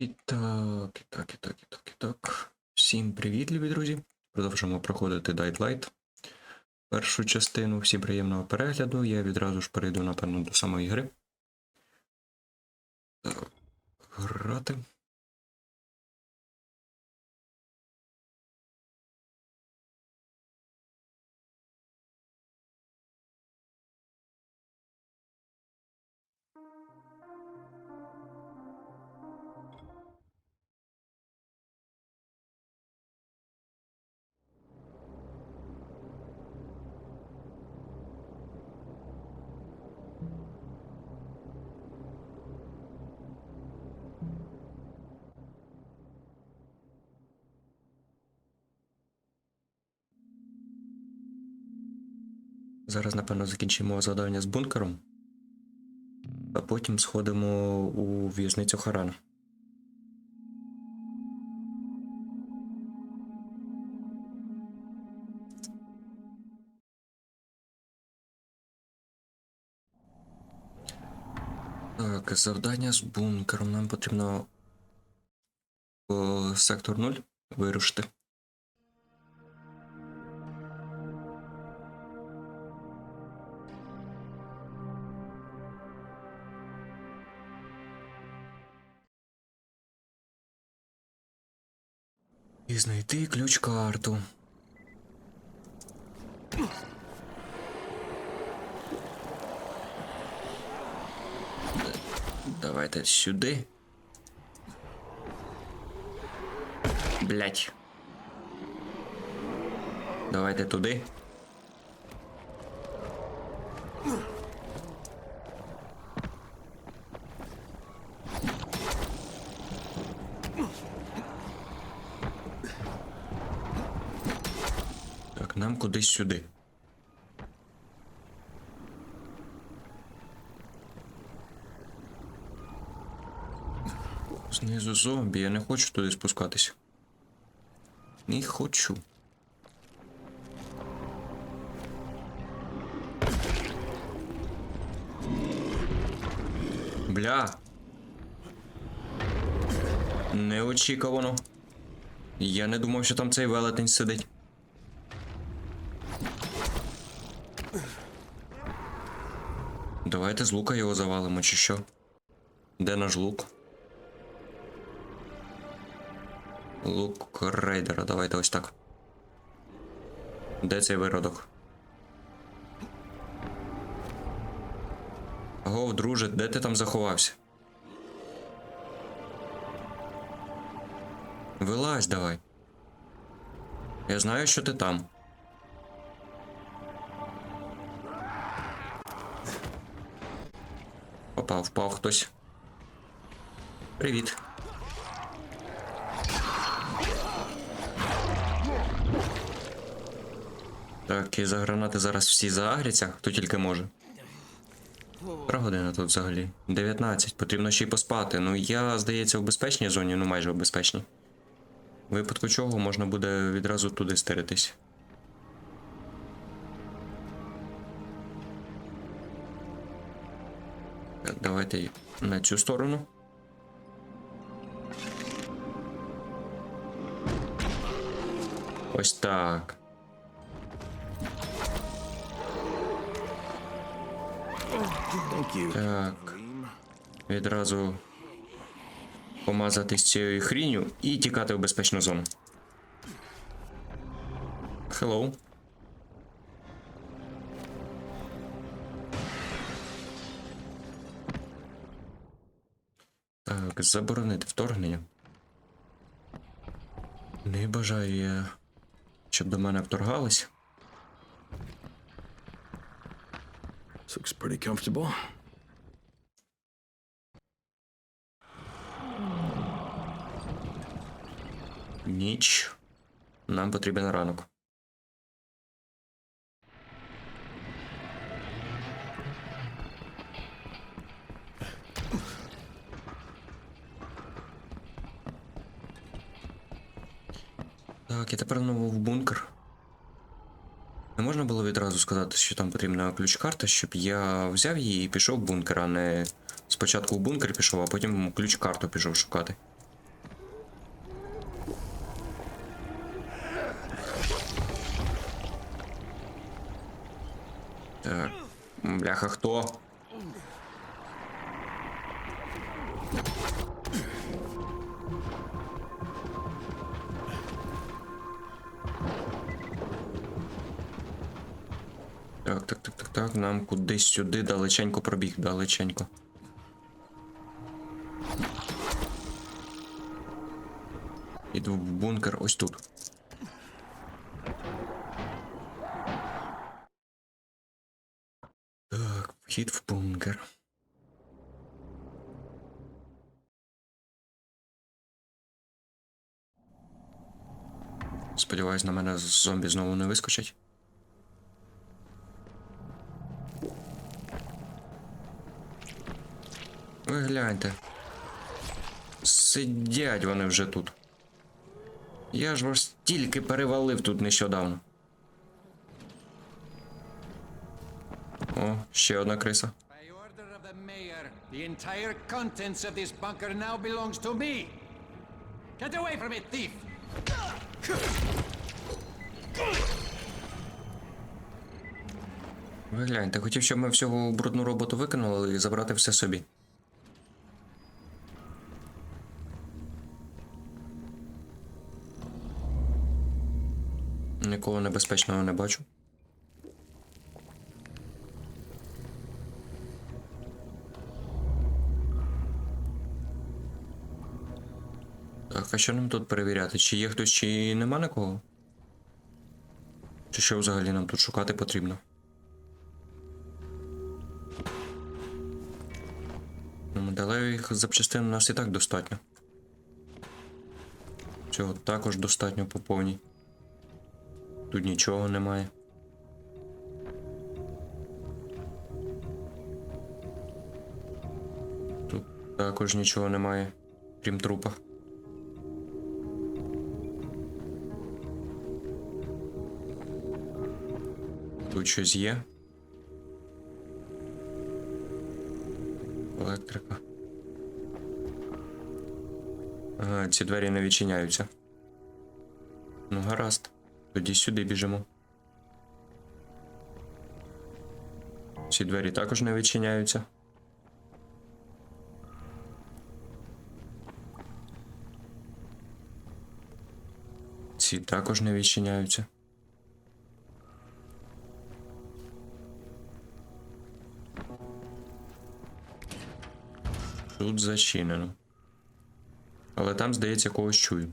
І так, і так, і так, і так, і так. Всім привіт, любі друзі. Продовжуємо проходити Dying Light. Першу частину. Всім приємного перегляду. Я відразу ж перейду, напевно, до самої гри. Так, грати. Зараз, напевно, закінчимо завдання з бункером. А потім сходимо у в'язницю Харана. Так, завдання з бункером. Нам потрібно по сектор 0 вирушити. Знайти ключ-карту. Давайте сюди. Блять. Давайте туди. Так, нам кудись сюди. Знизу зомбі, я не хочу туди спускатися. Не хочу. Бля. Неочікувано. Я не думав, що там цей велетень сидить. Давайте з лука його завалимо, чи що? Де наш лук? Лук рейдера, давайте ось так. Де цей виродок? Гов, друже, де ти там заховався? Вилазь давай. Я знаю, що ти там. Опа, впав хтось. Привіт. Так, і за гранати зараз всі заагряться, хто тільки може. Яка година тут взагалі? 19. Потрібно ще й поспати. Ну я, здається, в безпечній зоні, ну майже в безпечній. В випадку чого можна буде відразу туди стеретись. Так, давайте на цю сторону. Ось так. Так. Відразу помазатись цією хріню і тікати в безпечну зону. Hello. Так, заборонити вторгнення. Не бажаю я, щоб до мене вторгались. This looks pretty comfortable. Ніч. Нам потрібен ранок. Так, я тепер знову в бункер. Не можна було відразу сказати, що там потрібна ключ-карта, щоб я взяв її і пішов в бункер, а не спочатку в бункер пішов, а потім ключ-карту пішов шукати. Так. Бляха, хто? Так, так, так, так. Нам кудись сюди далеченько пробіг, далеченько. Іду в бункер ось тут. Так, вхід в бункер. Сподіваюсь, на мене зомбі знову не вискочать. Ви гляньте. Сидять вони вже тут. Я ж вас тільки перевалив тут нещодавно. О, ще одна криса. The entire contents of this bunker now belongs to me. Get away from it, thief! Ви гляньте, хотів, щоб ми всього брудну роботу виконали і забрати все собі. Нікого небезпечного не бачу. Так, а що нам тут перевіряти? Чи є хтось, чи нема нікого? Чи що взагалі нам тут шукати потрібно? Ну, Медалевих запчастин у нас і так достатньо. Цього також достатньо по повній. Тут нічого немає. Тут також нічого немає, крім трупа. Тут щось є. Електрика. Ага, ці двері не відчиняються. Ну, гаразд. Тоді сюди біжимо. Ці двері також не відчиняються. Ці також не відчиняються. Тут зачинено. Але там, здається, когось чую.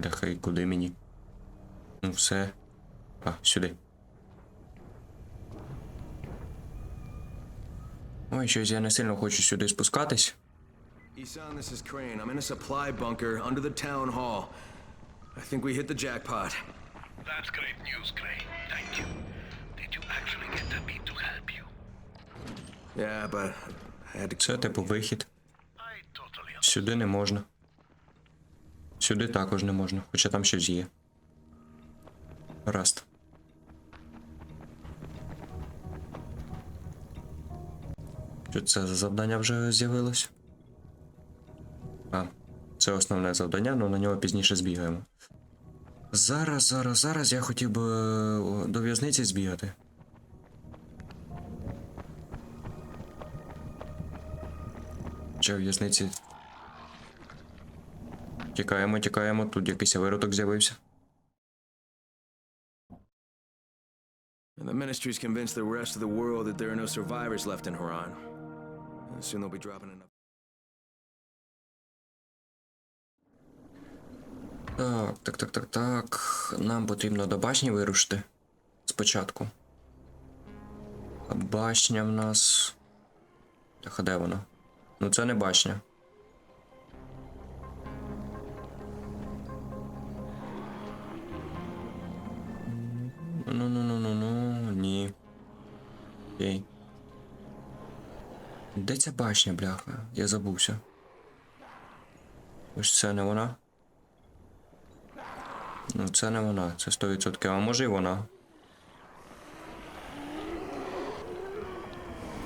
Да хай куди мені? Ну все. А, сюди. Ой, щось я не сильно хочу сюди спускатись. Isan, this is Crane. I'm in a supply bunker under the town hall. I think we hit the jackpot. That's great news, Gray. Thank you. Did you actually get the beat to help you? Yeah, but I had to. Це типу вихід. Сюди не можна. Сюди також не можна, хоча там щось є. Гаразд. Що це за завдання вже з'явилось? А, це основне завдання, але на нього пізніше збігаємо. Зараз, зараз, зараз я хотів би до в'язниці збігати. Чи в в'язниці Тікаємо, тікаємо, тут якийсь виродок з'явився. The ministry's convinced the rest of the world that there are no survivors left in Haran. Soon they'll be dropping enough. Так, так, так, так, так. Нам потрібно до башні вирушити. Спочатку. А башня в нас. Так, а де вона? Ну це не башня. Ну, ну, ну, ну, ну, ні. Окей. Де ця башня, бляха? Я забувся. Ось це не вона. Ну, це не вона, це 100%. А може і вона.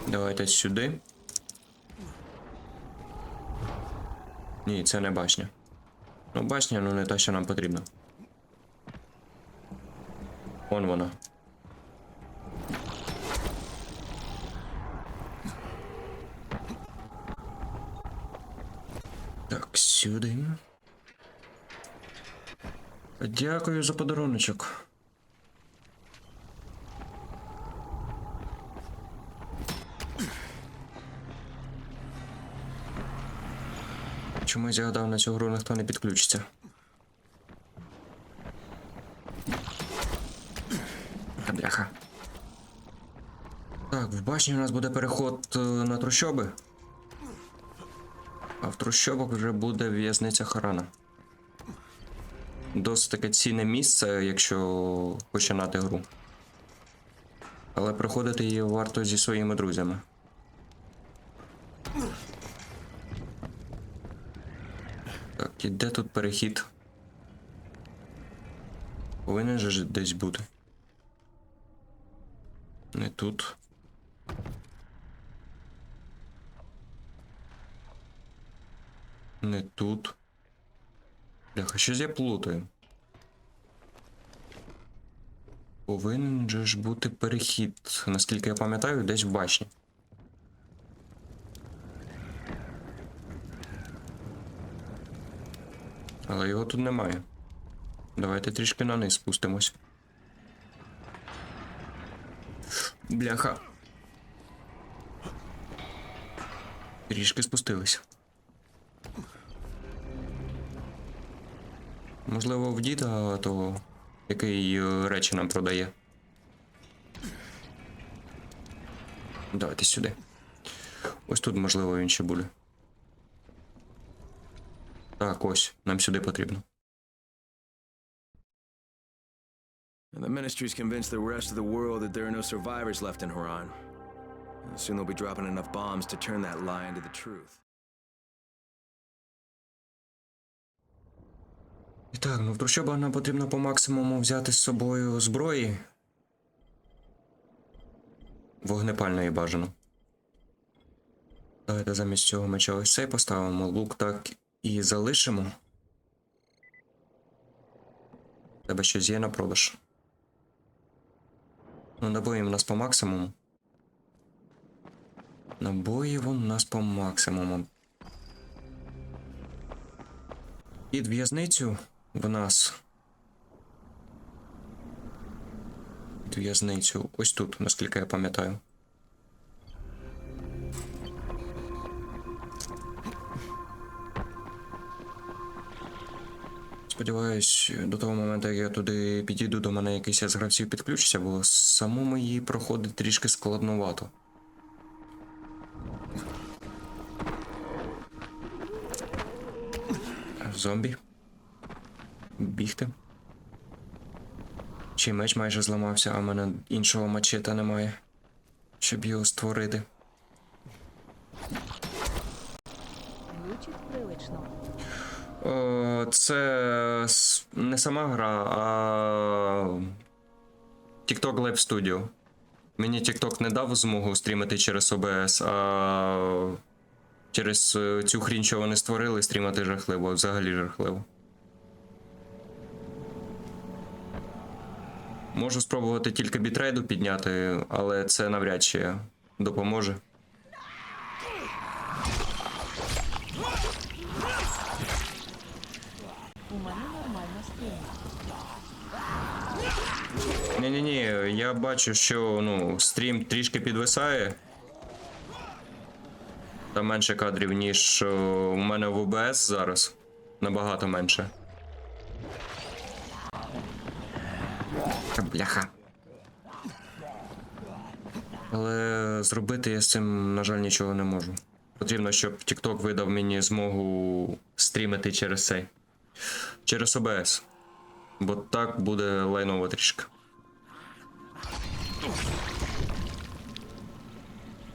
Давайте сюди. Ні, це не башня. Ну, башня, ну не та, що нам потрібно. Он вона. Так, сюди. Дякую за подаруночок. Чомусь я гадав, на цю гру ніхто не підключиться. Та Бляха. Так, в башні у нас буде переход е, на трущоби. А в трущобах вже буде в'язниця Харана. Досить таке цінне місце, якщо починати гру. Але проходити її варто зі своїми друзями. Так, і де тут перехід? Повинен же десь бути. Не тут. Не тут. Бляха, щось я плутаю. Повинен же ж бути перехід, наскільки я пам'ятаю, десь в башні. Але його тут немає. Давайте трішки на низ спустимось. Бляха. Трішки спустились. Можливо, в діда того, який е, речі нам продає. Давайте сюди. Ось тут, можливо, він ще буде. Так, ось, нам сюди потрібно. The Ministry's convinced the rest of the world that there are no survivors left in Haran. Soon they'll be dropping enough bombs to turn that lie into the truth. І так, ну в трущобах нам потрібно по максимуму взяти з собою зброї. Вогнепальної бажано. Давайте замість цього меча ось цей поставимо. Лук так і залишимо. Тебе щось є на продаж. Ну, набоїв у нас по максимуму. Набоїв у нас по максимуму. Під в'язницю в нас. В'язницю. Ось тут, наскільки я пам'ятаю. Сподіваюсь, до того моменту, як я туди підійду, до мене якийсь з гравців підключиться, бо самому її проходить трішки складновато. Зомбі. Бігти. Чи меч майже зламався, а в мене іншого мачета немає, щоб його створити. О, це не сама гра, а TikTok Live Studio. Мені TikTok не дав змогу стрімити через OBS, а через е, цю хрінь, що вони створили, стрімати жахливо, взагалі жахливо. Можу спробувати тільки бітрейду підняти, але це навряд чи допоможе. У мене нормально стрім. Ні-ні-ні, я бачу, що ну, стрім трішки підвисає. Там менше кадрів, ніж о, у мене в OBS зараз. Набагато менше. Бляха. Але зробити я з цим, на жаль, нічого не можу. Потрібно, щоб TikTok видав мені змогу стрімити через цей. Через OBS. Бо так буде лайново трішки.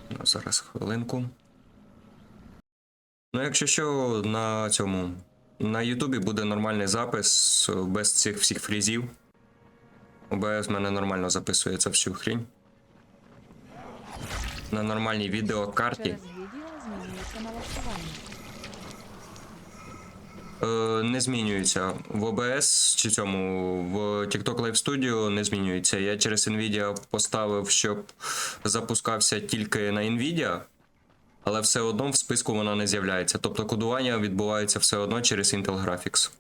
Ну, Зараз хвилинку. Ну, якщо що, на цьому. На Ютубі буде нормальний запис без цих всіх фрізів. ОБС в мене нормально записує цю всю хрінь. На нормальній відеокарті. Е, не змінюється. В OBS чи цьому в TikTok Live Studio не змінюється. Я через Nvidia поставив, щоб запускався тільки на Nvidia, але все одно в списку вона не з'являється. Тобто кодування відбувається все одно через Intel Graphics.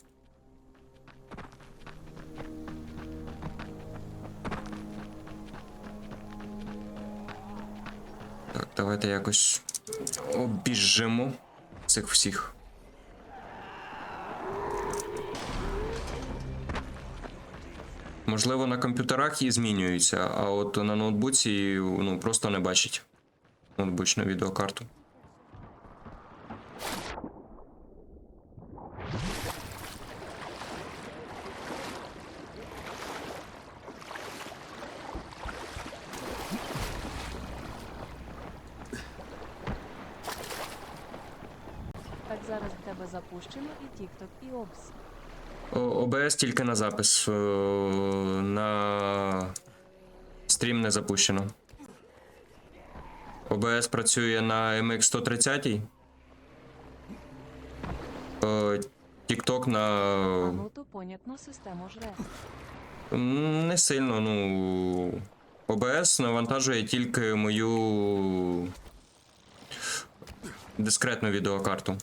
Давайте якось обіжимо цих всіх. Можливо, на комп'ютерах її змінюються, а от на ноутбуці ну, просто не бачить ноутбучну відеокарту. Так зараз в тебе запущено і TikTok, і OBS. О- OBS тільки на запис. На стрім не запущено. OBS працює на MX130. Е, TikTok на ну понятно, систему жре. Не сильно, ну. OBS навантажує тільки мою дискретну відеокарту.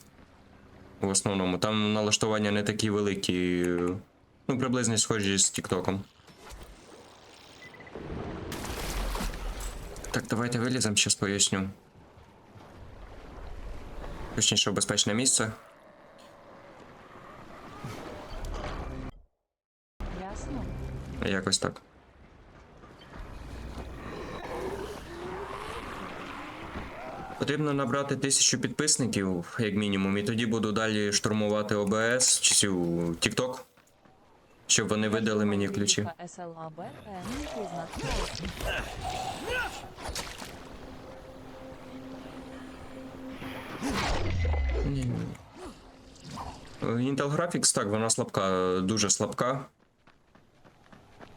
В основному. Там налаштування не такі великі. Ну, приблизно схожі з Тіктоком. Так, давайте виліземо, щас поясню. Точніше, в безпечне місце. Ясно? Якось так. Потрібно набрати тисячу підписників, як мінімум, і тоді буду далі штурмувати ОБС чи цю TikTok, щоб вони видали мені ключі. Intel Graphics, так, вона слабка, дуже слабка.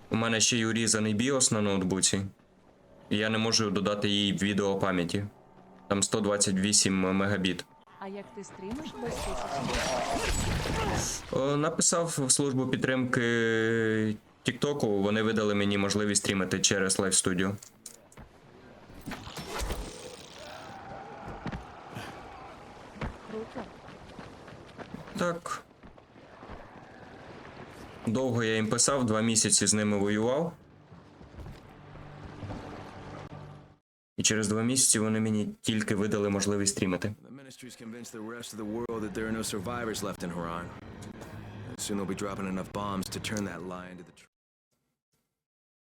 У мене ще й урізаний BIOS на ноутбуці. І я не можу додати їй відео пам'яті. Там 128 мегабіт. А як ти стрімиш без тисячі? Написав в службу підтримки Тіктоку, вони видали мені можливість стрімити через Live Studio. Круто. Так. Довго я їм писав, два місяці з ними воював. І через два місяці вони мені тільки видали можливість стрімити. Soon they'll be dropping enough bombs to turn that lie into the.